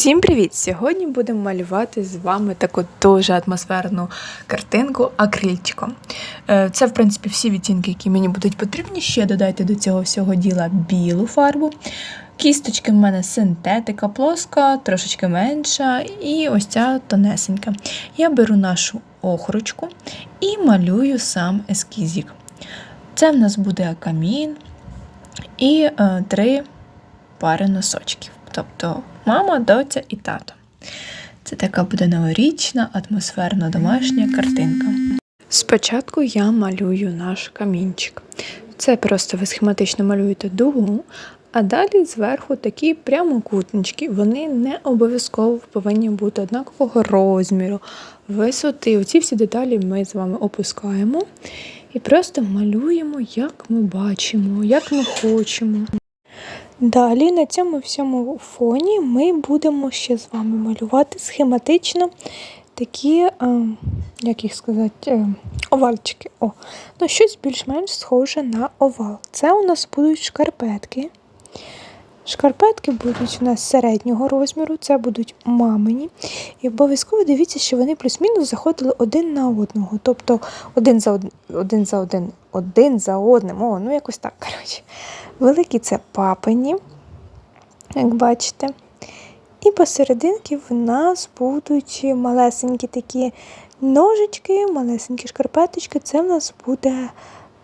Всім привіт! Сьогодні будемо малювати з вами таку дуже атмосферну картинку акрильчиком. Е, Це, в принципі, всі відтінки, які мені будуть потрібні. Ще додайте до цього всього діла білу фарбу. Кісточки в мене синтетика плоска, трошечки менша, і ось ця тонесенька. Я беру нашу охрочку і малюю сам ескізик. Це в нас буде камін і е, три пари носочків. Тобто мама, доця і тато. Це така буде новорічна, атмосферна домашня картинка. Спочатку я малюю наш камінчик. Це просто ви схематично малюєте дугу, а далі зверху такі прямокутнички. Вони не обов'язково повинні бути однакового розміру, висоти. Оці всі деталі ми з вами опускаємо і просто малюємо, як ми бачимо, як ми хочемо. Далі на цьому всьому фоні ми будемо ще з вами малювати схематично такі, е, як їх сказати, е, овальчики. О, ну щось більш-менш схоже на овал. Це у нас будуть шкарпетки. Шкарпетки будуть у нас середнього розміру, це будуть мамині. І обов'язково дивіться, що вони плюс-мінус заходили один на одного. Тобто один за один, один за один, один за одним. О, ну якось так, коротше. Великі це папині, як бачите. І посерединки в нас будуть малесенькі такі ножички, малесенькі шкарпеточки. Це в нас буде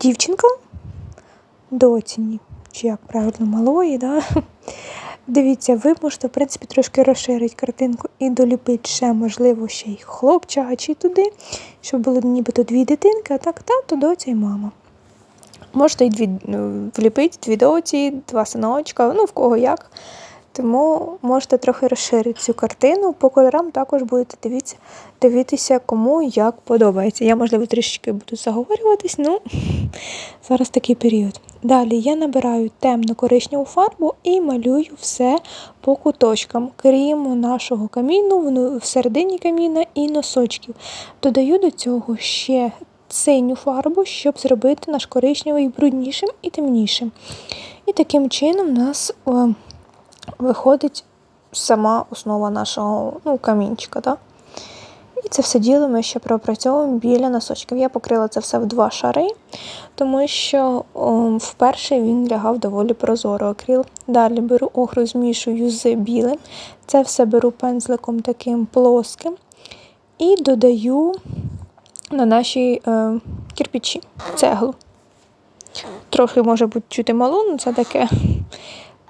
дівчинка доціні, чи як правильно малої. Да? Дивіться, ви можете, в принципі, трошки розширити картинку і доліпити ще, можливо, ще й хлопча чи туди, щоб було нібито дві дитинки, а так тато, доця і мама. Можете й дві ну, вліпити дві доці, два синочка, ну в кого як. Тому можете трохи розширити цю картину. По кольорам також будете дивитися, дивитися, кому як подобається. Я, можливо, трішечки буду заговорюватись, ну зараз такий період. Далі я набираю темно-коричневу фарбу і малюю все по куточкам, крім нашого каміну, всередині каміна і носочків. Додаю до цього ще синю фарбу, щоб зробити наш коричневий бруднішим і темнішим. І таким чином у нас о, виходить сама основа нашого ну, камінчика. Да? І це все діло ми ще пропрацьовуємо біля носочків. Я покрила це все в два шари, тому що о, вперше він лягав доволі прозоро акрил. Далі беру охру, змішую з білим. Це все беру пензликом таким плоским і додаю на наші е, кирпичі, цеглу. Трохи може бути чути мало, але це таке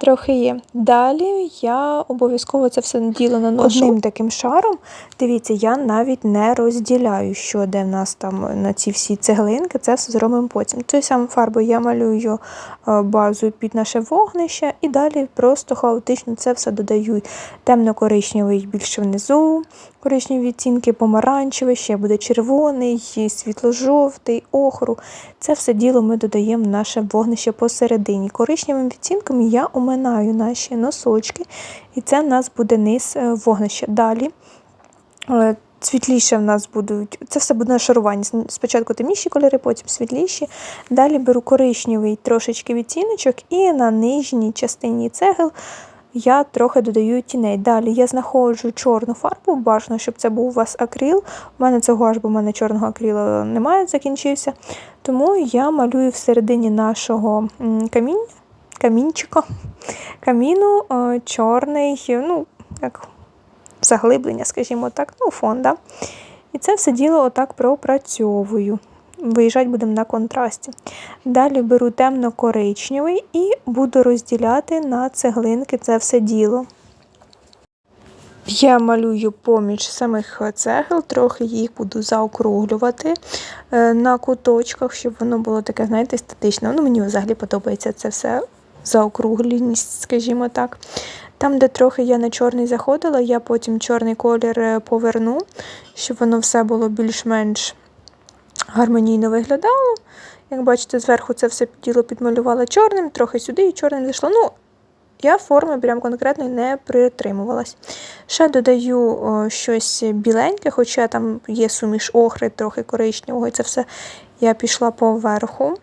трохи є. Далі я обов'язково це все діло наношу одним таким шаром. Дивіться, я навіть не розділяю, що де в нас там на ці всі цеглинки, це все зробимо потім. Тою самою фарбою я малюю е, базу під наше вогнище і далі просто хаотично це все додаю. Темно-коричневий більше внизу, коричневі відтінки, помаранчевий, ще буде червоний, світло-жовтий, охру. Це все діло ми додаємо в наше вогнище посередині. Коричневим відтінком я оминаю наші носочки, і це в нас буде низ е, вогнища. Далі е, світліше в нас будуть, це все буде на шаруванні. Спочатку темніші кольори, потім світліші. Далі беру коричневий трошечки відтіночок, і на нижній частині цегел я трохи додаю тіней. Далі я знаходжу чорну фарбу, бажано, щоб це був у вас акрил. У мене цього аж бо в мене чорного акрилу немає, закінчився. Тому я малюю всередині нашого каміння, камінчика, каміну чорний, ну, як заглиблення, скажімо так, ну, фонда. І це все діло отак пропрацьовую. Виїжджати будемо на контрасті. Далі беру темно-коричневий і буду розділяти на цеглинки це все діло. Я малюю поміж самих цегел, трохи їх буду заокруглювати е, на куточках, щоб воно було таке, знаєте, статичне. Ну, Мені взагалі подобається це все заокругленість, скажімо так. Там, де трохи я на чорний заходила, я потім чорний колір е, поверну, щоб воно все було більш-менш гармонійно виглядало. Як бачите, зверху це все діло підмалювала чорним, трохи сюди і чорним зайшло. Ну, я форми прям конкретно не притримувалась. Ще додаю о, щось біленьке, хоча там є суміш охри, трохи коричневого, і це все я пішла поверху.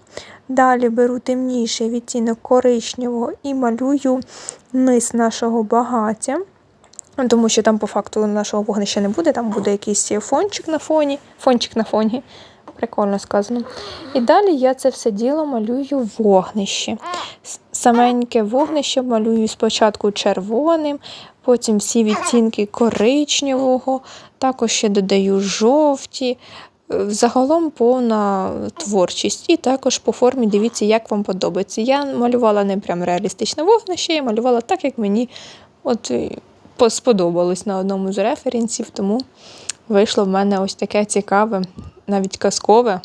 Далі беру темніший відтінок коричневого і малюю низ нашого багаття. Тому що там по факту нашого вогнища не буде, там буде якийсь фончик на фоні. Фончик на фоні. Прикольно сказано. І далі я це все діло малюю вогнище. Саменьке вогнище малюю спочатку червоним, потім всі відтінки коричневого, також ще додаю жовті. Загалом повна творчість. І також по формі дивіться, як вам подобається. Я малювала не прям реалістичне вогнище, я малювала так, як мені от е, сподобалось на одному з референсів, тому вийшло в мене ось таке цікаве, навіть казкове,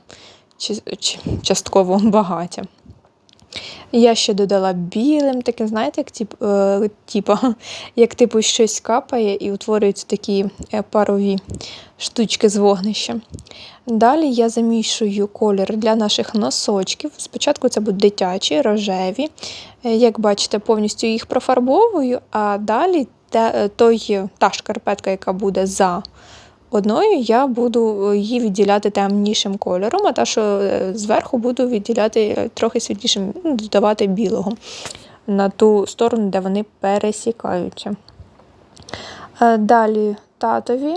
чи, чи, частково багаття. Я ще додала білим, таке, знаєте, як тип, е, типа, як типу щось капає і утворюються такі е, парові штучки з вогнища. Далі я замішую колір для наших носочків. Спочатку це будуть дитячі, рожеві. Е, Як бачите, повністю їх профарбовую, а далі те, е, той, та шкарпетка, яка буде за одною, я буду е, її відділяти темнішим кольором, а та, що е, зверху буду відділяти е, трохи світлішим, ну, додавати білого на ту сторону, де вони пересікаються. Далі татові.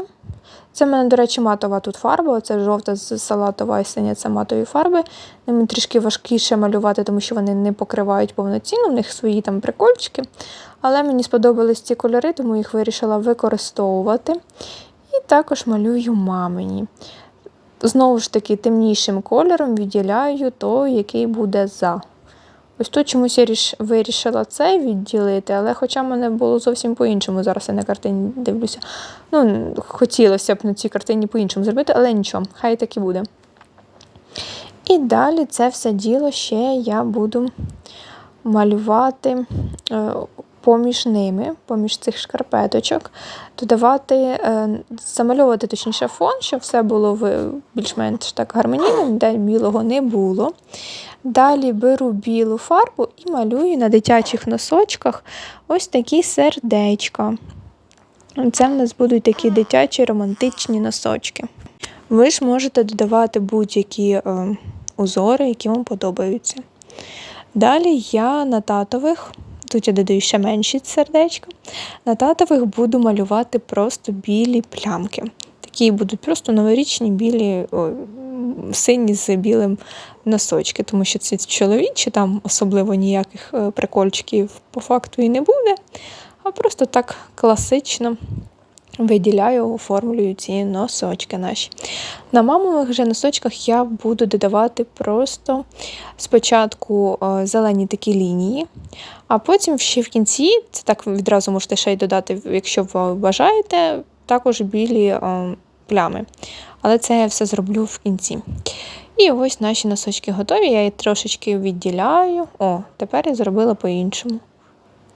Це в мене, до речі, матова тут фарба. Це жовта салатова і синя це матові фарби. Ними трішки важкіше малювати, тому що вони не покривають повноцінно, в них свої там прикольчики. Але мені сподобались ці кольори, тому їх вирішила використовувати. І також малюю мамині. Знову ж таки, темнішим кольором відділяю той, який буде за. Ось тут чомусь я вирішила цей відділити, але хоча мене було зовсім по-іншому. Зараз я на картині дивлюся. Ну, хотілося б на цій картині по-іншому зробити, але нічого, хай так і буде. І далі це все діло ще я буду малювати е, поміж ними, поміж цих шкарпеточок, додавати, е, замальовувати точніше фон, щоб все було більш-менш так гармонійно, де білого не було. Далі беру білу фарбу і малюю на дитячих носочках ось такі сердечка. Це в нас будуть такі дитячі романтичні носочки. Ви ж можете додавати будь-які е, узори, які вам подобаються. Далі я на татових, тут я додаю ще менші сердечка, на татових буду малювати просто білі плямки. Такі будуть просто новорічні білі, о, сині з білим носочки, тому що це чоловічі, там особливо ніяких е, прикольчиків по факту і не буде, а просто так класично виділяю, оформлюю ці носочки наші. На мамових же носочках я буду додавати просто спочатку е, зелені такі лінії, а потім ще в кінці, це так відразу можете ще й додати, якщо ви бажаєте, також білі е, плями. Але це я все зроблю в кінці. І ось наші носочки готові. Я їх трошечки відділяю. О, тепер я зробила по-іншому.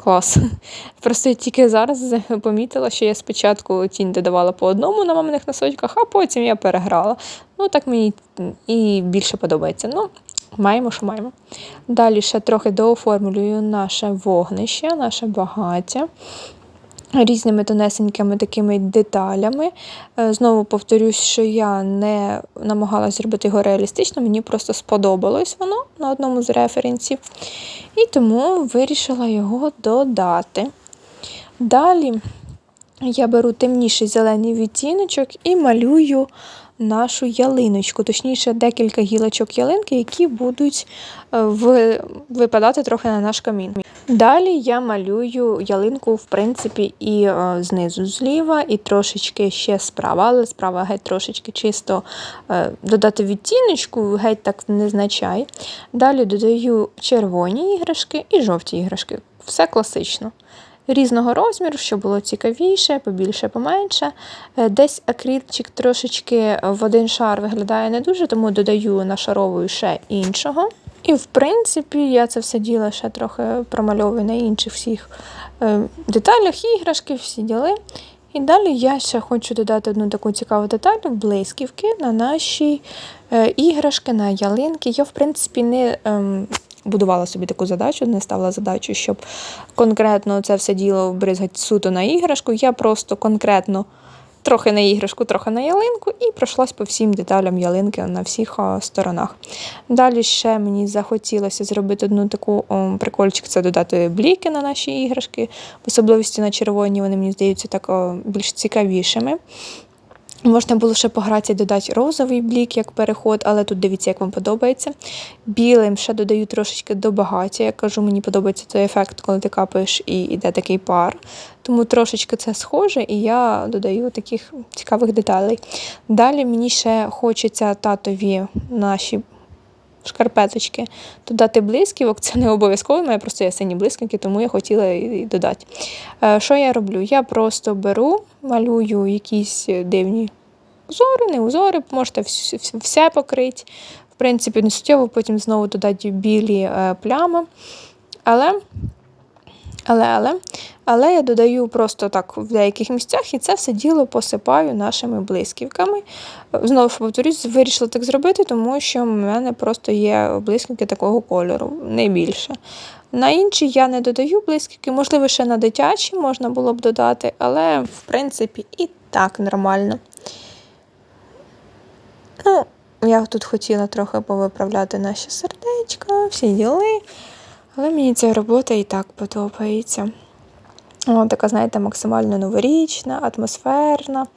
Клас. Просто я тільки зараз помітила, що я спочатку тінь додавала по одному на маминих носочках, а потім я переграла. Ну, так мені і більше подобається. Ну, маємо, що маємо. Далі ще трохи дооформлюю наше вогнище, наше багаття. Різними тонесенькими такими деталями. Е, Знову повторюсь, що я не намагалася зробити його реалістично, мені просто сподобалось воно на одному з референсів. І тому вирішила його додати. Далі я беру темніший зелений відтіночок і малюю нашу ялиночку, точніше, декілька гілочок ялинки, які будуть е, випадати трохи на наш камін. Далі я малюю ялинку, в принципі, і е, знизу зліва, і трошечки ще справа, але справа геть трошечки чисто е, додати відтіночку, геть так незначай. Далі додаю червоні іграшки і жовті іграшки. Все класично. Різного розміру, щоб було цікавіше, побільше, поменше. Е, Десь акрильчик трошечки в один шар виглядає не дуже, тому додаю нашаровую ще іншого. І в принципі я це все діло ще трохи промальовую на інших всіх е, деталях, іграшки, всі діли. І далі я ще хочу додати одну таку цікаву деталь блисківки на наші е, іграшки, на ялинки. Я, в принципі, не ем, будувала собі таку задачу, не ставила задачу, щоб конкретно це все діло бризгати суто на іграшку. Я просто конкретно трохи на іграшку, трохи на ялинку, і пройшлась по всім деталям ялинки на всіх сторонах. Далі ще мені захотілося зробити одну таку о, прикольчик, це додати бліки на наші іграшки, в особливості на червоні, вони мені здаються так о, більш цікавішими. Можна було ще погратися і додати розовий блік як переход, але тут дивіться, як вам подобається. Білим ще додаю трошечки до багаття. Я кажу, мені подобається той ефект, коли ти капаєш і йде такий пар. Тому трошечки це схоже, і я додаю таких цікавих деталей. Далі мені ще хочеться татові наші шкарпеточки додати блисківок. Це не обов'язково, мене просто є сині блискавки, тому я хотіла і додати. Е, Що я роблю? Я просто беру, малюю якісь дивні узори, не узори, можете вс- вс- все покрити. В принципі, не суттєво, потім знову додати білі е, плями. Але, але, але, але я додаю просто так в деяких місцях і це все діло посипаю нашими блисківками. Знову ж повторюсь, вирішила так зробити, тому що в мене просто є блисківки такого кольору, не більше. На інші я не додаю блисківки, можливо, ще на дитячі можна було б додати, але в принципі і так нормально. Ну, я тут хотіла трохи повиправляти наші сердечка, всі діли, але мені ця робота і так подобається. О, така, знаєте, максимально новорічна, атмосферна.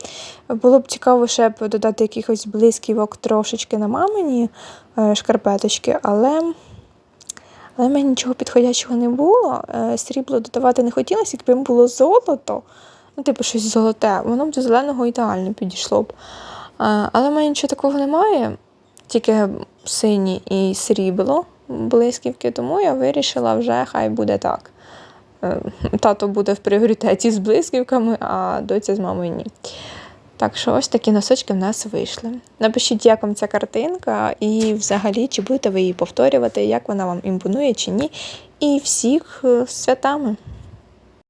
Було б цікаво ще додати якихось блисківок трошечки на мамині е, шкарпеточки, але, але в мене нічого підходячого не було. Е, Срібло додавати не хотілося, якби було золото, ну, типу щось золоте, воно б до зеленого ідеально підійшло б. Е, Але в мене нічого такого немає, тільки сині і срібло блисківки, тому я вирішила вже хай буде так. Е, Тато буде в пріоритеті з блисківками, а доця з мамою ні. Так що ось такі носочки в нас вийшли. Напишіть, як вам ця картинка, і взагалі, чи будете ви її повторювати, як вона вам імпонує чи ні. І всіх е, з святами.